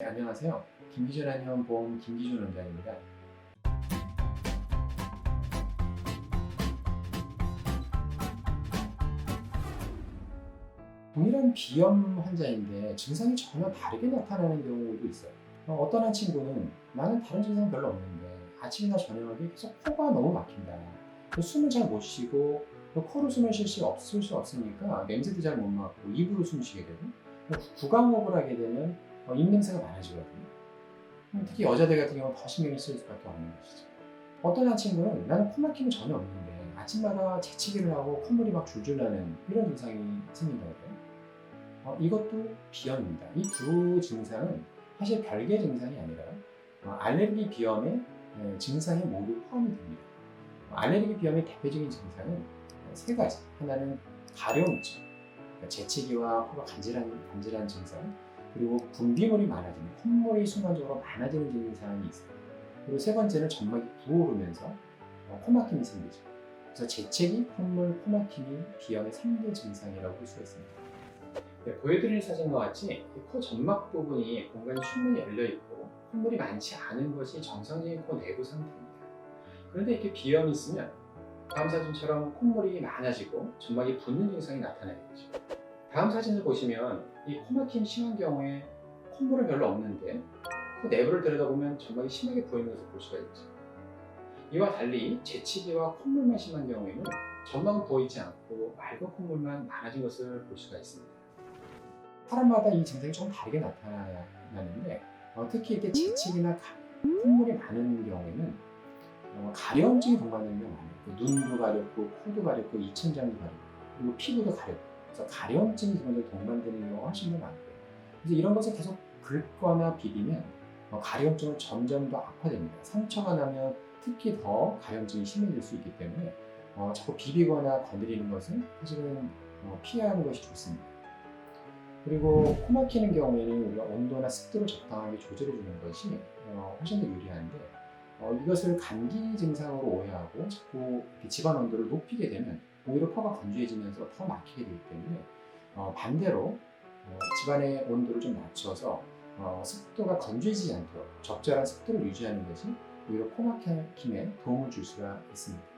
네, 안녕하세요. 김기준 한의원보험 김기준 원장입니다. 동일한 비염 환자인데 증상이 전혀 다르게 나타나는 경우도 있어요. 어, 떤 한 친구는 나는 다른 증상 별로 없는데 아침이나 저녁에 계속 코가 너무 막힌다. 또 숨을 잘 못 쉬고 또 코로 숨을 쉴 수 없을 수 없으니까 냄새도 잘 못 맡고 입으로 숨 쉬게 되고 또 구강호흡을 하게 되면 어, 입냄새가 많아지거든요. 음, 특히 여자들 같은 경우는 더 신경이 쓰일 수밖에 없는 것이죠. 어떤 한 친구는 나는 코 막힘이 전혀 없는데 아침마다 재채기를 하고 콧물이 막 줄줄 나는 이런 증상이 생긴다고 해요. 어, 이것도 비염입니다. 이 두 증상은 사실 별개 증상이 아니라 어, 알레르기 비염의 예, 증상이 모두 포함이 됩니다. 어, 알레르기 비염의 대표적인 증상은 어, 세 가지. 하나는 가려움증, 그러니까 재채기와 코가 간질한, 간질한 증상, 그리고 분비물이 많아지는, 콧물이 순간적으로 많아지는 증상이 있어요. 그리고 세 번째는 점막이 부어오르면서 어, 코막힘이 생기죠. 그래서 재채기, 콧물, 코막힘이 비염의 3대 증상이라고 볼 수가 있습니다. 네, 보여드리는 사진과 같이 이코 점막 부분이 공간이 충분히 열려 있고 콧물이 많지 않은 것이 정상적인 코 내부 상태입니다. 그런데 이렇게 비염이 있으면 다음 사진처럼 콧물이 많아지고 점막이 붓는 증상이 나타나겠죠. 다음 사진을 보시면 이 코막힘 심한 경우에 콧물은 별로 없는데 코 내부를 들여다보면 점막이 심하게 부어있는 것을 볼 수가 있죠. 이와 달리 재치기와 콧물만 심한 경우에는 점막은 부어있지 않고 맑은 콧물만 많아진 것을 볼 수가 있습니다. 사람마다 이 증상이 좀 다르게 나타나는데 어, 특히 이렇게 재치기나 가- 콧물이 많은 경우에는 어, 가려움증이 동반되는 경우가 많아요. 그 눈도 가렵고 코도 가렵고 이천장도 가렵고 그리고 피부도 가렵고 그래서 가려움증이 기본적으로 동반되는 경우가 훨씬 더 많고요. 그래서 이런 것을 계속 긁거나 비비면 어, 가려움증은 점점 더 악화됩니다. 상처가 나면 특히 더 가려움증이 심해질 수 있기 때문에 어, 자꾸 비비거나 건드리는 것은 사실은 어, 피하는 것이 좋습니다. 그리고 코 막히는 경우에는 우리가 온도나 습도를 적당하게 조절해 주는 것이 어, 훨씬 더 유리한데 어, 이것을 감기 증상으로 오해하고 자꾸 집안 온도를 높이게 되면 오히려 코가 건조해지면서 더 막히게 되기 때문에 어, 반대로 어, 집안의 온도를 좀 낮춰서 어, 습도가 건조해지지 않도록 적절한 습도를 유지하는 것이 오히려 코 막힘에 도움을 줄 수가 있습니다.